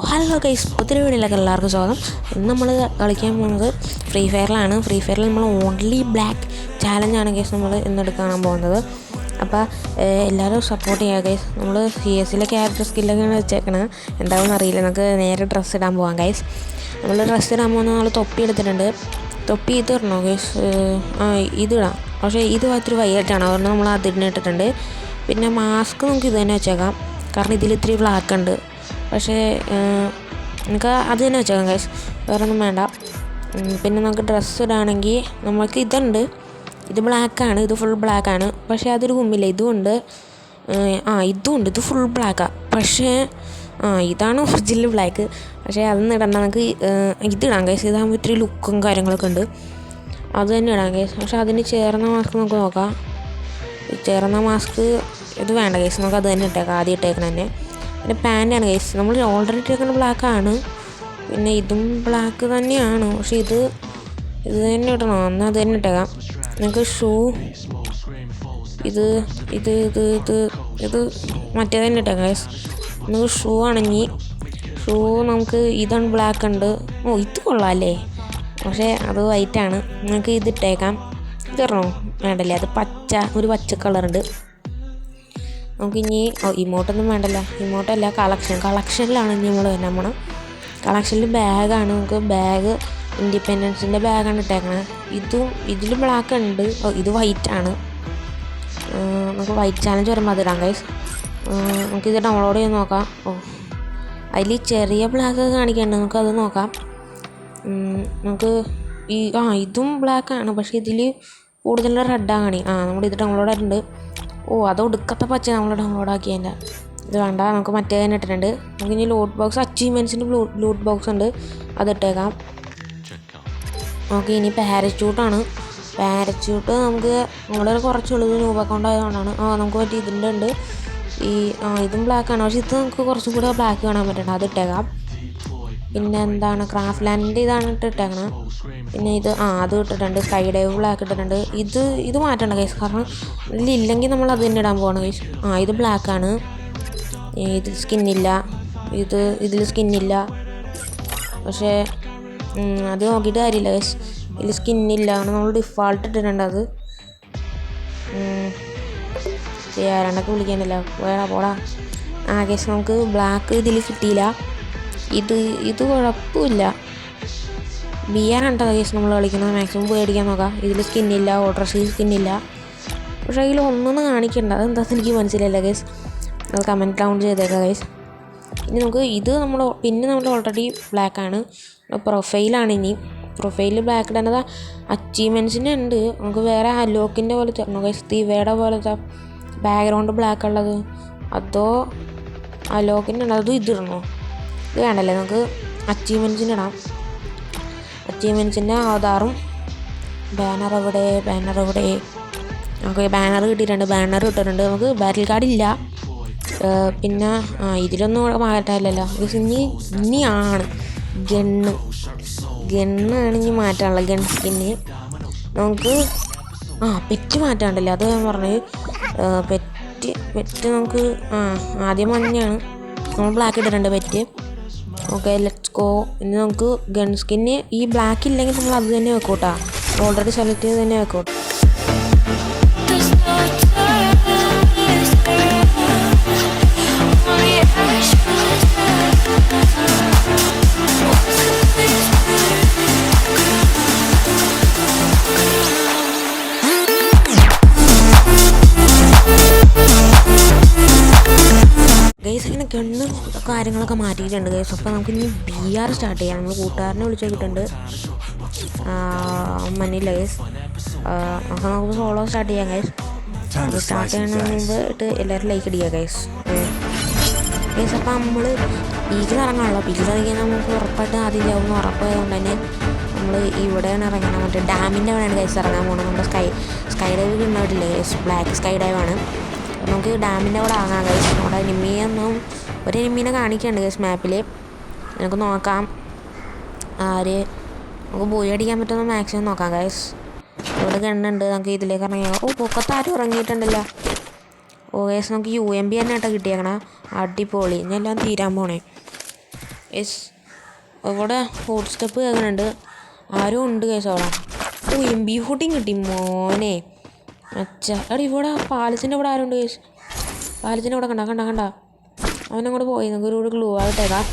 Hello guys പുതിയ വീഡിയോയിലേക്ക് എല്ലാവർക്കും സ്വാഗതം. ഇന്ന് നമ്മൾ കളിക്കാൻ പോകുന്നത് ഫ്രീ ഫയറിലാണ് ഫ്രീ ഫയറിൽ നമ്മൾ ഓൺലി ബ്ലാക്ക് ചാലഞ്ചാണ് ഗൈസ് നമ്മൾ ഇന്ന് എടുക്കാൻ പോകുന്നത്. അപ്പോൾ എല്ലാവരും സപ്പോർട്ട് ചെയ്യുക ഗൈസ്. നമ്മൾ സി എസ് സിയിലെ ക്യാരക്ടർ സ്കില്ലൊക്കെയാണ് വെച്ചേക്കണത് എന്താണെന്ന് അറിയില്ല. നമുക്ക് നേരെ ഡ്രസ്സ് ഇടാൻ പോകാം ഗൈസ്. നമ്മൾ ഡ്രസ്സ് ഇടാൻ പോകുന്ന നമ്മൾ തൊപ്പി എടുത്തിട്ടുണ്ട്. തൊപ്പി ഇത് ഇടണോ ഗൈസ്? ആ ഇത് പക്ഷേ ഇത് ഇത്തിരി വൈകിട്ടാണ്. അതുകൊണ്ട് നമ്മൾ അതിടിനിട്ടിട്ടുണ്ട് പിന്നെ മാസ്ക് നമുക്ക് ഇത് തന്നെ വെച്ചേക്കാം. കാരണം ഇതിൽ ഇത്തിരി ബ്ലാക്ക് ഉണ്ട്. പക്ഷേ നമുക്ക് അത് തന്നെ വെച്ചേക്കാം ഗൈസ് വേറെ ഒന്നും വേണ്ട പിന്നെ നമുക്ക് ഡ്രസ്സ് ഇടാണെങ്കിൽ നമുക്ക് ഇതുണ്ട്. ഇത് ബ്ലാക്കാണ് ഇത് ഫുൾ ബ്ലാക്കാണ് പക്ഷേ അതൊരു കുമ്മില്ല ഇതുമുണ്ട് ആ ഇതുമുണ്ട് ഇത് ഫുൾ ബ്ലാക്കാണ് പക്ഷേ ആ ഇതാണ് ഒറിജിനൽ ബ്ലാക്ക് പക്ഷേ അതൊന്നും ഇടണ്ട. നമുക്ക് ഇതിടാം കേസ് ഇതാകുമ്പോൾ ഇത്തിരി ലുക്കും കാര്യങ്ങളൊക്കെ ഉണ്ട്. അത് തന്നെ ഇടാം ഗൈസ് പക്ഷേ അതിന് ചേർന്ന മാസ്ക് നമുക്ക് നോക്കാം. ചേർന്ന മാസ്ക് ഇത് വേണ്ട ഗൈസ് നമുക്ക് അത് തന്നെ ഇട്ടേക്കാം. ആദ്യം ഇട്ടേക്കണം തന്നെ പിന്നെ പാന്റാണ് കഴിച്ചത് നമ്മൾ ഓൾറെഡി ഇട്ടേക്കുന്ന ബ്ലാക്കാണ് ആണ്. പിന്നെ ഇതും ബ്ലാക്ക് തന്നെയാണ്. പക്ഷെ ഇത് ഇത് തന്നെ ഇടണം. എന്നാൽ അത് തന്നെ ഇട്ടേക്കാം. നിങ്ങൾക്ക് ഷൂ ഇത് ഇത് ഇത് ഇത് ഇത് മറ്റേ തന്നെ ഇട്ടേക്കാം ഗൈസ് നമുക്ക് ഷൂ ആണെങ്കിൽ ഷൂ നമുക്ക് ഇതാണ് ബ്ലാക്ക് ഉണ്ട്. ഓ ഇത് കൊള്ളാം അല്ലേ പക്ഷേ അത് വൈറ്റാണ് നിങ്ങൾക്ക് ഇത് ഇട്ടേക്കാം. വേണ്ടല്ലേ? അത് പച്ച ഒരു പച്ച കളറുണ്ട് നമുക്കിനി ഇമോട്ടൊന്നും വേണ്ടല്ല. ഇമോട്ടല്ല കളക്ഷൻ കളക്ഷനിലാണ് ഇനി നമ്മൾ നമ്മൾ കളക്ഷനിൽ ബാഗാണ് നമുക്ക് ബാഗ് ഇൻഡിപെൻഡൻസിന്റെ ബാഗാണ് ഇട്ടേക്കണത് ഇതും ഇതിൽ ബ്ലാക്ക് ഉണ്ട്. ഇത് വൈറ്റ് ആണ്. നമുക്ക് വൈറ്റ് ചാലഞ്ച് വരുമ്പോൾ അതിടാം ഗൈസ് നമുക്കിത് ഡൗൺലോഡ് ചെയ്ത് നോക്കാം. ഓ അതിൽ ചെറിയ ബ്ലാക്ക് കാണിക്കുന്നുണ്ട് നമുക്കത് നോക്കാം. നമുക്ക് ഈ ആ ഇതും ബ്ലാക്ക് ആണ്. പക്ഷേ ഇതിൽ കൂടുതൽ റെഡാണ് കാണി. ആ നമ്മൾ ഇത് ഡൗൺലോഡ് ആയിട്ടുണ്ട്. ഓ അത് ഒടുക്കത്തെ പച്ച നമ്മൾ ഡൗൺലോഡ് ആക്കിയതിന്റെ ഇത് വേണ്ട നമുക്ക് മറ്റേ തന്നെ ഇട്ടിട്ടുണ്ട്. നമുക്ക് ഇനി ലൂട്ട് ബോക്സ് അച്ചീവ്മെന്റ്സിന്റെ ലൂട്ട് ബോക്സ് ഉണ്ട്. അത് ഇട്ടേക്കാം. നമുക്ക് ഇനി പാരച്യൂട്ടാണ് പാരച്യൂട്ട് നമുക്ക് നമ്മുടെ കുറച്ചുള്ളൂ രൂപ അക്കൗണ്ട് ആയതുകൊണ്ടാണ്. ആ നമുക്ക് പറ്റി ഇതിന്റെ ഉണ്ട്. ഈ ആ ഇതും ബ്ലാക്ക് ആണ്. പക്ഷേ ഇത് നമുക്ക് കുറച്ചും കൂടെ ബ്ലാക്ക് കാണാൻ പറ്റണം. അത് ഇട്ടേക്കാം. പിന്നെ എന്താണ് ക്രാഫ്റ്റ് ലാൻഡിന്റെ ഇതാണ് ഇട്ടിട്ടേക്കണേ. പിന്നെ ഇത് ആ അത് ഇട്ടിട്ടുണ്ട് ബ്ലാക്ക് ഇട്ടിട്ടുണ്ട്. ഇത് ഇത് മാറ്റണ്ട കേസ് കാരണം ഇതിലില്ലെങ്കിൽ നമ്മൾ അത് തന്നെ ഇടാൻ പോവാണ് കേസ് ആ ഇത് ബ്ലാക്കാണ് ഇത് സ്കിന്നില്ല ഇത് ഇതിൽ സ്കിന്നില്ല പക്ഷേ അത് നോക്കിയിട്ട് കാര്യമില്ല കേസ് ഇതിൽ സ്കിന്നില്ല നമ്മൾ ഡിഫാൾട്ട് ഇട്ടിട്ടുണ്ട് അത്. ചെയ്യാരണ്ടൊക്കെ വിളിക്കാനില്ല? പോടാ പോടാ. ആ കേസ് നമുക്ക് ബ്ലാക്ക് ഇതിൽ കിട്ടിയില്ല. ഇത് ഇത് കുഴപ്പമില്ല. ബി ആർ കേസ് നമ്മൾ കളിക്കുന്നത് മാക്സിമം പേടിക്കാൻ നോക്കാം. ഇതിൽ സ്കിന്നില്ല ഓൾട്രസിൽ സ്കിന്നില്ല പക്ഷേ അതിൽ ഒന്നൊന്നും കാണിക്കണ്ട. അതെന്താണെന്ന് എനിക്ക് മനസ്സിലായില്ല കേസ് അത് കമന്റ് ഡൗൺ ചെയ്തേക്കാം ഗൈസ് ഇനി നമുക്ക് ഇത് നമ്മൾ പിന്നെ നമ്മൾ ഓൾറെഡി ബ്ലാക്ക് ആണ്. പ്രൊഫൈലാണ് ഇനി. പ്രൊഫൈലിൽ ബ്ലാക്ക് ഇടേണ്ടത് അച്ചീവ്മെന്റ്സിന് ഉണ്ട്. നമുക്ക് വേറെ അലോക്കിന്റെ പോലെ തരണം ഗൈസ് ദിവയുടെ പോലത്തെ ബാക്ക്ഗ്രൗണ്ട് ബ്ലാക്ക് ഉള്ളത്. അതോ അലോക്കിന്റെ ഉണ്ട് അതും ഇതിടണോ ഇത് വേണ്ടല്ലേ നമുക്ക് അച്ചീവ്മെന്റ്സിന് ഇടാം. അച്ചീവ്മെന്റ്സിന്റെ ആധാറും ബാനർ എവിടെ ബാനർ എവിടെ? നമുക്ക് ബാനർ കിട്ടിയിട്ടുണ്ട് ബാനർ കിട്ടിയിട്ടുണ്ട് നമുക്ക് ബാറ്റിൽ കാർഡ് ഇല്ല. പിന്നെ ഇതിലൊന്നും മാറ്റാനില്ലല്ലോ ഇനി ഇനിയാണ്. ഗണ്ണ് ഗണ്ണാണ് ഇനി മാറ്റാനുള്ളത്. ഗൺ സ്കിന്ന് നമുക്ക് ആ പെറ്റ് മാറ്റാണ്ടല്ലോ അത് ഞാൻ പറഞ്ഞത് പെറ്റ് പെറ്റ് നമുക്ക് ആ ആദ്യം മഞ്ഞാണ് നമ്മൾ ബ്ലാക്ക് ഇട്ടിട്ടുണ്ട് പെറ്റ് ഓക്കെ ലെറ്റ്സ് ഗോ ഇനി നമുക്ക് ഗൺ സ്കിന്ന് ഈ ബ്ലാക്ക് ഇല്ലെങ്കിൽ നമ്മൾ അത് തന്നെ വെക്കൂട്ടാ. ഓൾറെഡി സെലക്ട് ചെയ്ത് തന്നെ വെക്കൂട്ടാ ഗണ്ണും കാര്യങ്ങളൊക്കെ മാറ്റിയിട്ടുണ്ട് ഗൈസ് അപ്പോൾ നമുക്ക് ഇനി ബി ആർ സ്റ്റാർട്ട് ചെയ്യാം. നമ്മൾ കൂട്ടുകാരനെ വിളിച്ചു നോക്കിയിട്ടുണ്ട് മണി ഗൈസ് അപ്പോൾ നമുക്ക് സോളോ സ്റ്റാർട്ട് ചെയ്യാം ഗൈസ് സ്റ്റാർട്ട് ചെയ്യുന്നതിന് മുമ്പ് ഇട്ട് എല്ലാവരും ലൈക്ക് അടിക്കുക ഗൈസ് ഗൈസ് അപ്പോൾ നമ്മൾ ബീച്ചിൽ ഇറങ്ങാണല്ലോ ബീച്ചിൽ ഇറങ്ങിയാൽ നമുക്ക് ഉറപ്പായിട്ട് ആദ്യം ചാവുന്ന ഉറപ്പായതുകൊണ്ട് തന്നെ നമ്മൾ ഇവിടെയാണ് ഇറങ്ങണം മറ്റേ ഡാമിന്റെ അവിടെയാണ് ഗൈസ് ഇറങ്ങാൻ പോകുന്നത് നമ്മുടെ സ്കൈ സ്കൈ ഡൈവ് ഉണ്ടാവില്ലേ ഗൈസ് ബ്ലാക്ക് സ്കൈ ഡൈവ് ആണ്. നമുക്ക് ഡാമിന്റെ അവിടെ ഇറങ്ങാം ഗൈസ് നമ്മുടെ എനിമിയൊന്നും ഒരു എനിമീനെ കാണിക്കുന്നുണ്ട് ഗൈസ് മാപ്പിൽ നമുക്ക് നോക്കാം. ആര്? നമുക്ക് പോയി അടിക്കാൻ പറ്റുന്ന മാക്സിമം നോക്കാം ഗൈസ് ഇവിടെ ഗണ്ണുണ്ട് നമുക്ക് ഇതിലേക്ക് ഇറങ്ങിയാൽ ഓ പൊക്കത്ത് ആരും ഇറങ്ങിയിട്ടുണ്ടല്ലോ. ഓ ഗൈസ് നമുക്ക് യു എം ബി തന്നെ കേട്ടോ കിട്ടിയേക്കണ. അടിപൊളി. ഇനി എല്ലാം തീരാൻ പോണേ. യെസ് ഇവിടെ ഹോട്ട് സ്റ്റെപ്പ് കേൾക്കുന്നുണ്ട്. ആരും ഉണ്ട് കേസ് അവിടെ. ഓ എം ബി ഫോർട്ടീൻ കിട്ടി മോനെ. അച്ഛ. ഇവിടെ പാലത്തിന്റെ ഇവിടെ ആരുണ്ട് കേസ് പാലത്തിന്റെ ഇവിടെ കണ്ട കണ്ട കണ്ട. അവനങ്ങോട്ട് പോയി. നമുക്ക് ഒരു ഗ്ലൂ ആകട്ടേക്കാം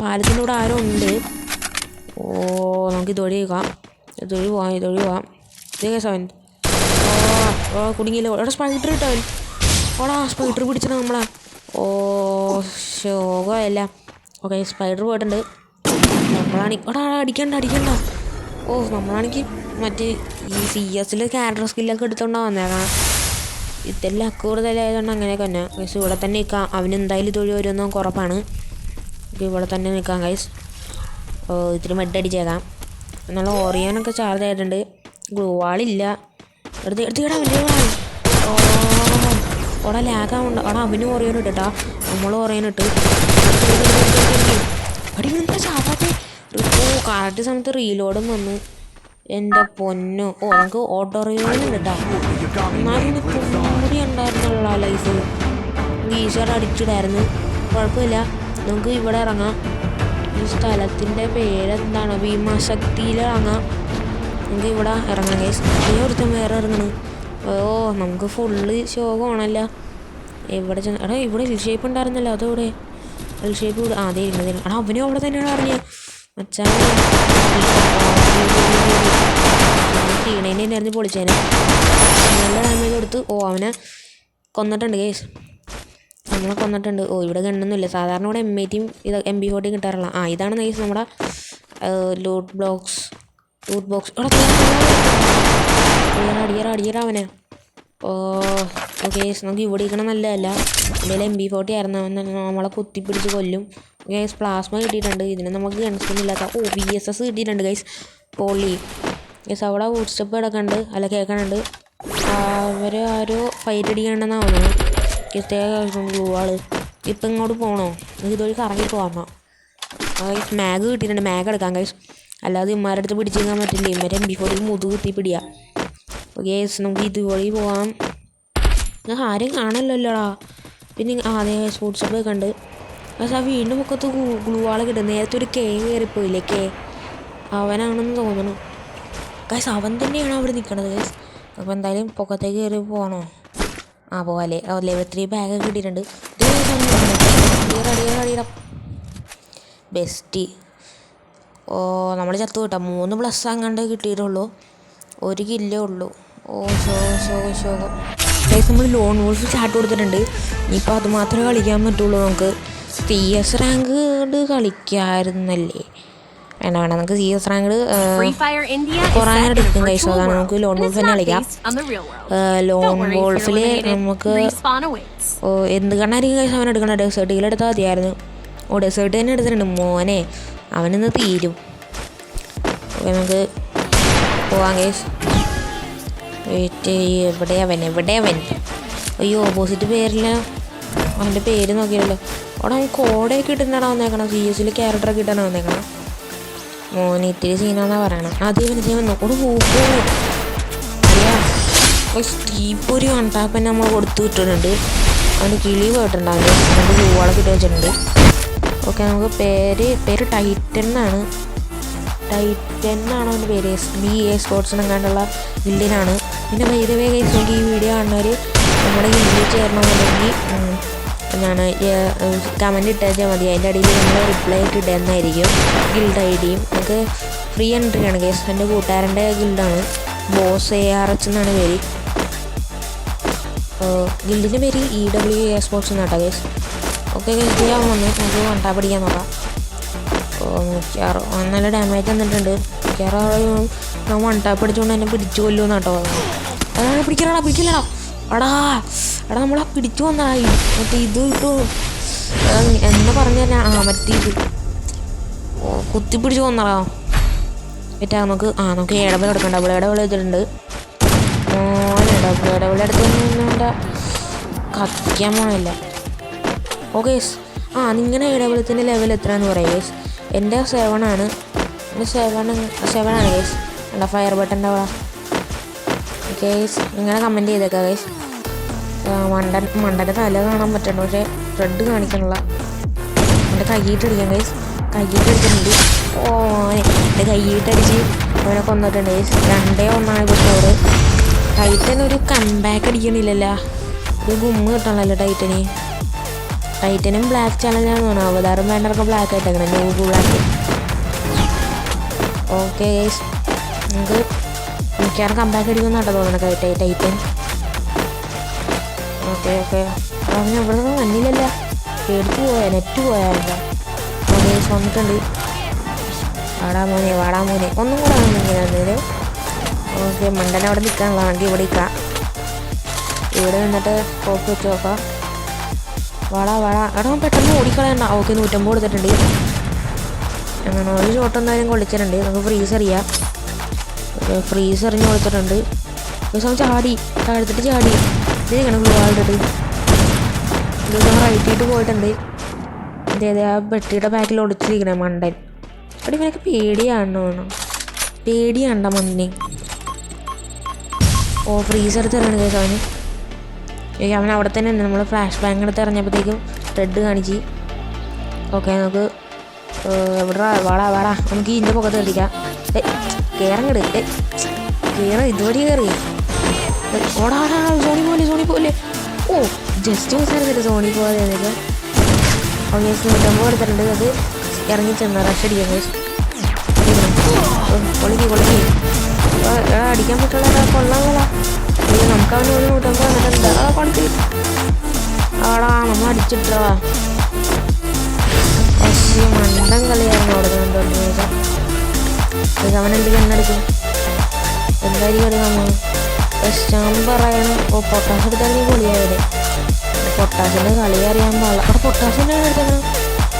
പാലത്തിന്റെ ഇവിടെ ആരും ഉണ്ട്. ഓ നമുക്ക് ഇതൊഴി കേൾക്കാം. ഇതൊഴി പോവാം ഇതൊഴി പോവാം. ഇതേ കേസ് അവൻ. ഓ കുടുങ്ങിയില്ല? എടാ സ്പൈഡർ ഇട്ടവൻ ഓടാ സ്പൈഡർ പിടിച്ചിട്ട് നമ്മളാ. ഓ ശോകമല്ല ഓക്കെ സ്പൈഡർ പോയിട്ടുണ്ട്. നമ്മളാണ് എടാ അടിക്കണ്ട അടിക്കണ്ട. ഓ നമ്മളാണെങ്കിൽ മറ്റേ ഈ സി എസിൽ ക്യാരക്ടർ സ്കില്ലൊക്കെ എടുത്തോണ്ടാ വന്നേക്കാം ഇതെല്ലാം കൂടുതലായതുകൊണ്ട് അങ്ങനെ തന്നെ. ഗൈസ് ഇവിടെ തന്നെ നിൽക്കാം. അവന് എന്തായാലും തൊഴിൽ വരുമെന്നും കുറപ്പാണ് ഇവിടെ തന്നെ നിൽക്കാം ഗൈസ് ഇത്തിരി മെഡ് അടിച്ചേക്കാം. എന്നുള്ള ഓറിയാനൊക്കെ ചാർജ് ആയിട്ടുണ്ട്. ഗ്ലൂവാളില്ല എടുത്ത് എടുത്തിടാ ഓ ഓടാ ലാഗാവുണ്ട് ഓടാ അവന് ഓറിയാനും ഇട്ടാ നമ്മളും ഓറിയാനും ഇട്ട്. അടി എന്താ ഓ കറക്റ്റ് സമയത്ത് റീലോഡും വന്നു. എന്റെ പൊന്നു. ഓ നമുക്ക് ഓട്ടോ റിയോയിലും കിട്ടാം എന്നാലും ഉണ്ടായിരുന്നുള്ള ലൈഫ് ഈശ്വര അടിച്ചിടായിരുന്നു. കുഴപ്പമില്ല. നമുക്ക് ഇവിടെ ഇറങ്ങാം. ഈ സ്ഥലത്തിന്റെ പേരെന്താണ്? ഭീമാശക്തിയിൽ ഇറങ്ങാം. നമുക്ക് ഇവിടെ ഇറങ്ങാം കേസ് ഈ ഒരുത്തം വേറെ ഇറങ്ങണം. ഓ നമുക്ക് ഫുള്ള് ശോകമാണല്ല. എവിടെ ചെന്ന് എടാ ഇവിടെ എൽ ഷേപ്പ് ഉണ്ടായിരുന്നല്ലോ അതോടെ എൽ ഷേപ്പ് ഇവിടെ അതെ ഇരുന്നത് എടാ അവനും അവിടെ തന്നെയാണ് അറിഞ്ഞത് മച്ചാൻ ടീണേനെ എറിഞ്ഞ് പൊളിച്ചേനെ. നല്ല ഡാമേജ് കൊടുത്ത്. ഓ അവനെ കൊന്നിട്ടുണ്ട് കേസ്. നമ്മളെ കൊന്നിട്ടുണ്ട്. ഓ ഇവിടെ ഗണ്ണൊന്നുമില്ല. സാധാരണ ഇവിടെ എം ഐ ടിയും ഇത് എം ബി ഫോർട്ടിയും കിട്ടാറില്ല ആ ഇതാണ് കേസ് നമ്മുടെ ലൂട്ട് ബ്ലോക്സ് ലൂട്ട് ബോക്സ് ഇവിടെ അടിയറ അടിയറ അവനെ. ഓ ഓക്കെ നമുക്ക് ഇവിടെ ഇരിക്കണം നല്ലതല്ല. എന്തെങ്കിലും എം ബി ഫോർട്ടി ആയിരുന്നു? അവൻ നമ്മളെ കുത്തിപ്പിടിച്ച് കൊല്ലും. ഗൈസ് പ്ലാസ്മ കിട്ടിയിട്ടുണ്ട്. ഇതിന് നമുക്ക് ഗൺസ്കിൻ ഇല്ലാത്ത ഓ ബി എസ് എസ് കിട്ടിയിട്ടുണ്ട് ഗൈസ് പോളി ഗൈസ് അവിടെ വൂട്ട് സ്റ്റെപ്പ് കിടക്കുന്നുണ്ട് അല്ല കേൾക്കണുണ്ട്. അവർ ആരോ ഫൈറ്റ് അടിക്കണ്ടെന്നാണ് തോന്നുന്നത് ഇത്തേ ഇപ്പം ഇങ്ങോട്ട് പോകണോ ഇതുവഴി കറങ്ങി പോകാം മാഗ് കിട്ടിയിട്ടുണ്ട്. മാഗ് എടുക്കാം ഗൈസ് അല്ലാതെ ഇമ്മാരുടെ അടുത്ത് പിടിച്ച് നിൽക്കാൻ പറ്റില്ല ഇമ്മരെ എം ബി ഫോർ മുതു കുത്തി പിടിയാ. ഗേസ് നമുക്ക് ഇതുവഴി പോകാം ആരും കാണല്ലല്ലോടാ പിന്നെ ആദ്യം സ്പോർട്സ് ഷോപ്പ് കണ്ട് പക്ഷെ ആ വീണ്ടും മുഖത്ത് ഗ്ലൂ ആൾ കിട്ടും നേരത്തെ ഒരു കെ കയറിപ്പോയില്ലേ കെ അവനാണെന്ന് തോന്നുന്നു ഗൈസ് അവൻ തന്നെയാണ് അവിടെ നിൽക്കണത് ഗൈസ് അപ്പോൾ എന്തായാലും പൊക്കത്തേക്ക് കയറി പോകണോ ആ പോവാല്ലേ ഓ ലെവൽ ത്രീ ബാഗ് കിട്ടിയിട്ടുണ്ട്. ബെസ്റ്റ് ഓ നമ്മൾ ചത്തു കിട്ടാം. മൂന്ന് പ്ലസ് അങ്ങാണ്ട് കിട്ടിയിട്ടുള്ളൂ. ഒരു കില്ലേ ഉള്ളൂ. ഓ ശോകം ശോകം ശോകം ഗൈസ് നമ്മൾ ലോൺ വോൾസ് ചാട്ട് കൊടുത്തിട്ടുണ്ട്. ഇനിയിപ്പോൾ അത് മാത്രമേ കളിക്കാൻ പറ്റുള്ളൂ നമുക്ക്. സി എസ് റാങ്ക് കളിക്കാമായിരുന്നല്ലേ വേണ്ട വേണ്ട നമുക്ക് സി എസ് റാങ്ക് കുറേ എടുക്കും a അതാണ് നമുക്ക് ലോൺ വോൾഫ് തന്നെ കളിക്കാം. ലോൺ വോൾഫിൽ നമുക്ക് ഓ എന്ത് കണ്ടായിരിക്കും കഴിച്ചാൽ അവൻ എടുക്കണം ഡെസേർട്ടിൽ എടുത്താൽ മതിയായിരുന്നു. ഓ ഡെസേർട്ട് തന്നെ എടുത്തിട്ടുണ്ട്. മോനെ അവനിന്ന് തീരും. ഓക്കെ നമുക്ക് പോവാം കേസ് വെയിറ്റ് എവിടെ അവൻ? എവിടെ അവൻ? അയ്യോ ഓപ്പോസിറ്റ് പേരില്ല. അവന്റെ പേര് നോക്കിയല്ലോ അവിടെ അവൻ കോടയൊക്കെ ഇട്ടിട്ടാണ് വന്നേക്കണം സി എസിൽ ക്യാരക്ടറൊക്കെ ഇട്ടാണ് വന്നേക്കണം മോനെ ഇത്തിരി സീനാന്നാ പറയണം. ദൈവം ചെയ്യാൻ നോക്കോട് പോക്കോ അറിയാം സ്റ്റീപ്പൊരു നമ്മൾ കൊടുത്തു വിട്ടിട്ടുണ്ട്. അവന് കിളി പോയിട്ടുണ്ടാവില്ല? രണ്ട് പൂവാളൊക്കെ ഇട്ട് വെച്ചിട്ടുണ്ട്. ഓക്കെ നമുക്ക് പേര് പേര് ടൈറ്റൻ എന്നാണ്. ടൈറ്റൻ എന്നാണ് അവന്റെ പേര്. എസ് ബി എ സ്പോർട്സ് എങ്ങാണ്ടുള്ള ഗിൽഡിനാണ് പിന്നെ വൈദ്യവേ കൈസ് ഈ വീഡിയോ കാണുന്നവർ നമ്മുടെ ഗിൽഡിൽ ചേരണമെന്നുണ്ടെങ്കിൽ എന്താണ് കമന്റ് ഇട്ടാൽ മതി. അതിന്റെ അടിയിൽ നമ്മൾ റിപ്ലൈ ആയിട്ട് ഇടുന്നതായിരിക്കും ഗിൽഡ് ഐ ഡിയും നമുക്ക് ഫ്രീ എൻട്രി ആണ്. കേസ് എന്റെ കൂട്ടുകാരന്റെ ഗിൽഡാണ് ബോസ് എ ആർ എച്ച് എന്നാണ് പേര്. ഗിൽഡിന്റെ പേര് ഇ ഡബ്ല്യു എ സ്പോർട്സ് എന്നാട്ടോ കേസ് ഓക്കെ ഗിൽഡ് ചെയ്യാൻ വന്നു നമുക്ക് വണ്ടാ പിടിക്കാൻ നോക്കാം. നൂറ്റിയാറ് നല്ല ഡാമേജ് തന്നിട്ടുണ്ട്. മിക്കവാറും നമ്മൾ വൺ ടാപ്പ് അടിച്ചുകൊണ്ട് എന്നെ പിടിച്ചു കൊല്ലുമെന്നാട്ടോ അതാണ് പിടിക്കലടാ പിടിക്കലടാ എടാ എടാ നമ്മളെ പിടിച്ചു വന്നായി മറ്റേ ഇത് ഇട്ടു. എന്ന് പറഞ്ഞു ആ മറ്റേ ഇത്. കുത്തി പിടിച്ചു വന്നടാ ഏറ്റാ നമുക്ക് ആ നമുക്ക് ഇടവേള എടുക്കണ്ട. ഇവിടെ ഇടവേള എടുത്തിട്ടുണ്ട് മോനെ ഡബിൾ ഇടവേള എടുത്തൊന്നും കത്തിക്കാൻ പോണില്ല. ഓക്കെ ആ നിങ്ങളുടെ ഇടവിളത്തിന്റെ ലെവൽ എത്രയാണെന്ന് പറയാം ഗേസ് എന്റെ സെവൻ ആണ്. എന്റെ സെവൻ സെവൻ ആണ് ഗേസ് എന്റെ ഫയർ ബട്ടന്റെ അവിടെ. ഗേസ് നിങ്ങളെ കമന്റ് ചെയ്തേക്കാം ഗേസ് മണ്ടൻ മണ്ടന്റെ തല കാണാൻ പറ്റണ്ട. പക്ഷേ റെഡ് കാണിക്കണില്ല എന്റെ കൈയിട്ടടിക്കാം ഗൈസ് കൈയിട്ടടിക്കുന്നുണ്ട് ഓ എന്റെ കൈയിട്ടടിച്ച് അവനെ കൊന്നിട്ടുണ്ട് ഗൈസ് രണ്ടേ ഒന്നാണ് ഇപ്പോൾ ടൈറ്റൻ ഒരു കംബാക്ക് അടിക്കണില്ലല്ല. ഒരു ഗുമ്മ് കിട്ടണല്ലോ ടൈറ്റന് ടൈറ്റനും ബ്ലാക്ക് ചാനലാണ് തോന്നുന്നു. അവതാരം വേണ്ടവർക്ക് ബ്ലാക്ക് ആയിട്ടേക്കണം. ന്യൂ ബ്ലാക്ക് ഓക്കെ നമുക്ക് മിക്കവാറും കമ്പാക്ക് അടിക്കുമെന്നാട്ടോ തോന്നണം ടൈറ്റൻ ഓക്കെ ഓക്കെ. അങ്ങനെ ഇവിടെ നിന്ന് വന്നില്ലല്ലോ. പേടിച്ച് പോയാ നെറ്റ് പോയാ എന്താ ഗൈസ് വന്നിട്ടുണ്ട്. വാടാ മോനെ വാടാ മോനെ. ഒന്നും കൂടെ വന്നു ഇങ്ങനെ വന്നേര് ഓക്കെ മണ്ടൻ അവിടെ നിൽക്കാനുള്ള വണ്ടി ഇവിടെ നിൽക്കാം ഇവിടെ നിന്നിട്ട് കോപ്പ് വെച്ച് നോക്കാം. വാടാ വാടാ. എടാ പെട്ടെന്ന് ഓടിക്കളയണ്ട. ഓക്കെ നൂറ്റമ്പത് കൊടുത്തിട്ടുണ്ട്. അങ്ങനെ ഒരു ഷോട്ട് എന്തായാലും കൊള്ളിച്ചിട്ടുണ്ട്. നമുക്ക് ഫ്രീസ് അറിയാം ഫ്രീസ് എറിഞ്ഞ് കൊടുത്തിട്ടുണ്ട്. ചാടി. താഴ്ത്തിട്ട് ചാടി. ഇങ്ങനെ ഗ്ലൂ ആളിട്ടിട്ട് ഇത് റൈറ്റിട്ട് പോയിട്ടുണ്ട്. അതെ അതെ ആ ബെട്ടിയുടെ ബാക്കിൽ ഒളിച്ചിരിക്കണേ മണ്ടൻ. അവിടെ ഇവനൊക്കെ പേടിയാണോ പേടിയാണ്ട മണ്ണിനെ ഓ ഫ്രീസർ എടുത്ത് എറിയണം കേട്ടോ അവന്. അവൻ അവിടെ തന്നെ ഉണ്ട്. നമ്മൾ ഫ്ലാഷ് ബാങ്ക് എടുത്ത് ഇറങ്ങിയപ്പോഴത്തേക്കും റെഡ് കാണിച്ച്. ഓക്കെ നമുക്ക് എവിടെ വാടാ വാടാ നമുക്ക് ഇതിന്റെ പുറത്ത് കളിക്കാം ഏ കയറങ്ങട് ഏ കയറ ഇതുവഴി കയറി ഏ, ഓടാ ഓടാ സോണി പോലെ. സോണി പോലെ ഓ ജസ്റ്റ് മിസ്സായിരുന്നില്ല സോണി പോലെ നൂറ്റമ്പത് എടുത്തിട്ടുണ്ട് അത് ഇറങ്ങി ചെന്ന റഷ് അടിക്കാം guys. കൊളിക്ക് കൊളിക്ക് എടാ അടിക്കാൻ പറ്റുള്ള കൊള്ളാമല്ല നമുക്ക് അവന് ഒരു നൂറ്റമ്പത് വന്നിട്ടുണ്ട് ആ കൊളിക്ക് ആടാ അടിച്ചിട്ടോ പക്ഷേ മണ്ടൻ കളിയായിരുന്നു അവിടെ കണ്ടോണ്ട് ചോദിച്ചാൽ അവൻ എന്ത് കണ്ണടിക്കും എടുക്കാൻ സ്റ്റാമ്പ് പറയണം. ഓ പൊട്ടാസ് എടുത്താലും പൊളിയായത്. പൊട്ടാസിന്റെ കളി അറിയാൻ പാടില്ല. അവിടെ പൊട്ടാസിന്റെ എടുത്തേക്കണം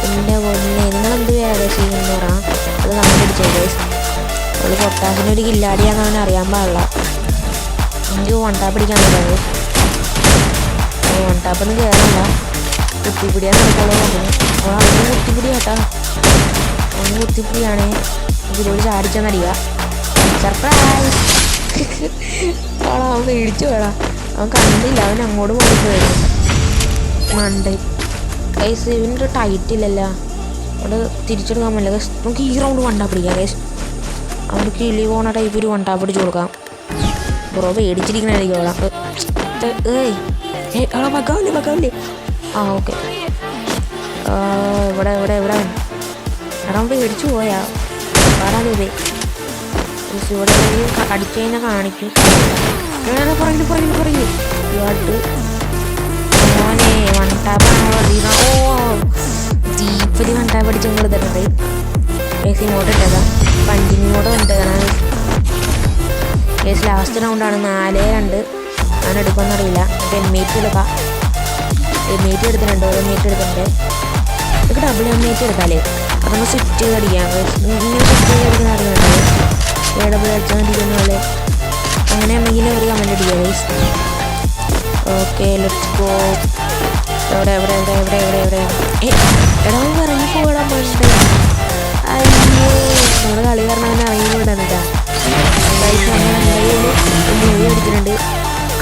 എന്റെ പൊന്നെ നിങ്ങളെന്ത് പേരാണ് ചെയ്യുന്നത് പറയാം അത് നമ്മൾ പിടിച്ചത് അവൾ പൊട്ടാസിന്റെ ഒരു കില്ലാടിയാന്ന് അവൻ അറിയാൻ പാടില്ല. എനിക്ക് വണ്ടാ പിടിക്കാൻ പറ്റുന്നത് വണ്ടാപ്പൊന്നും കയറില്ല കുത്തിപ്പിടിയാൻ നടക്കുള്ളൂ പറഞ്ഞു അവൾ അവന് കുത്തിപ്പിടി കേട്ടാ അവന് കുത്തിപ്പിടിയാണേ. ഇതിലൂടെ ചാടിച്ചെന്നറിയുക സർപ്രൈസ് അവളാ അവൻ മേടിച്ചു വേടാ അവൻ കണ്ടില്ല അവൻ അങ്ങോട്ട് പോയിപ്പോയിരുന്നു മണ്ടേ. കൈസ് ഇവന്റെ ടൈറ്റ് ഇല്ലല്ലോ. അവിടെ തിരിച്ചെടുക്കാൻ പറ്റില്ല. guys. നമുക്ക് ഈ റൗണ്ട് വണ്ടാ പിടിക്കാം കൈസ് അവന് കിളി പോണ ടൈപ്പ് ഒരു വണ്ടാ പിടിച്ചു കൊടുക്കാം. ബ്രോ പേടിച്ചിരിക്കണായിരിക്കും അവളെ ഏയ് അവളെ ബക്കാവില്ലേ ബക്കാവില്ലേ ആ ഓക്കെ. ഇവിടെ ഇവിടെ ഇവിടെ. അവൻ പേടിച്ചു പോയാ. പാടാതെ ഇവിടെ അടിച്ചു കഴിഞ്ഞാൽ കാണിക്കും. പുറകിൽ പുറകിൽ പറയില്ല ഇയാട്ട് മോനെ വണ്ടാപ്പാണോ അടിക്കുന്ന ഓ ജീപ്പതി വണ്ടാപ്പ് അടിച്ചും കൊടുത്തിട്ടുണ്ട് കേസ് ഇങ്ങോട്ട് ഇട്ടതാ. പഞ്ചിങ്ങോട്ട് കൊണ്ടുവരാണ് കേസ് ലാസ്റ്റ് റൗണ്ടാണ് നാല് രണ്ട്. ഞാൻ എടുക്കുമെന്നറിയില്ല എം എടുക്കാം. എം എടുത്തിട്ടുണ്ട്. എം എയ്റ്റ് എടുത്തിട്ടുണ്ട്. നമുക്ക് ഡബിൾ എം എയ്റ്റ് എടുത്താലേ. അപ്പോൾ സ്വിറ്റ് ചെയ്ത് അടിക്കാം. ഇങ്ങനെ എ ഡബിൾ പോലെ അങ്ങനെയാണെങ്കിൽ ഒരു കമന്റ് അടിക്കുക ഗൈസ് ഓക്കെ ലെറ്റ്സ് ഗോ എവിടെ എവിടെ എവിടെ എവിടെ എവിടെ എവിടെ? എടാ ഇറങ്ങി അയ്യോ നമ്മുടെ കളി കാരണം അവനെ ഇറങ്ങി കേട്ടോ മൂവി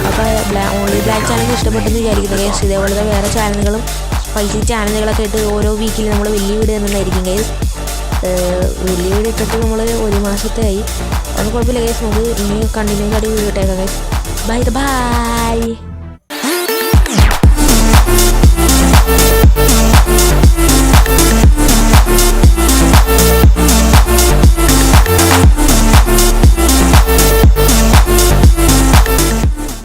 അപ്പോൾ ഓൺലി ബ്ലാക്ക് ചാനൽ ഇഷ്ടപ്പെട്ടെന്ന് വിചാരിക്കുന്നു ഗൈസ് ഇതേപോലത്തെ വേറെ ചാനലുകളും സ്പൈസി ചാനലുകളൊക്കെ ആയിട്ട് ഓരോ വീക്കിൽ നമ്മൾ വലിയ വീഡിയോ തന്നെയായിരിക്കും ഗൈസ് വലിയ വീഡിയോ ഇട്ടിട്ട് നമ്മൾ ഒരു മാസത്തെ ആയി അത് കുഴപ്പമില്ല ഗൈസ് നമുക്ക് ഇനി കണ്ടിന്യൂ കടി വീട്ടേക്കാം കേസ് ബൈ ബൈ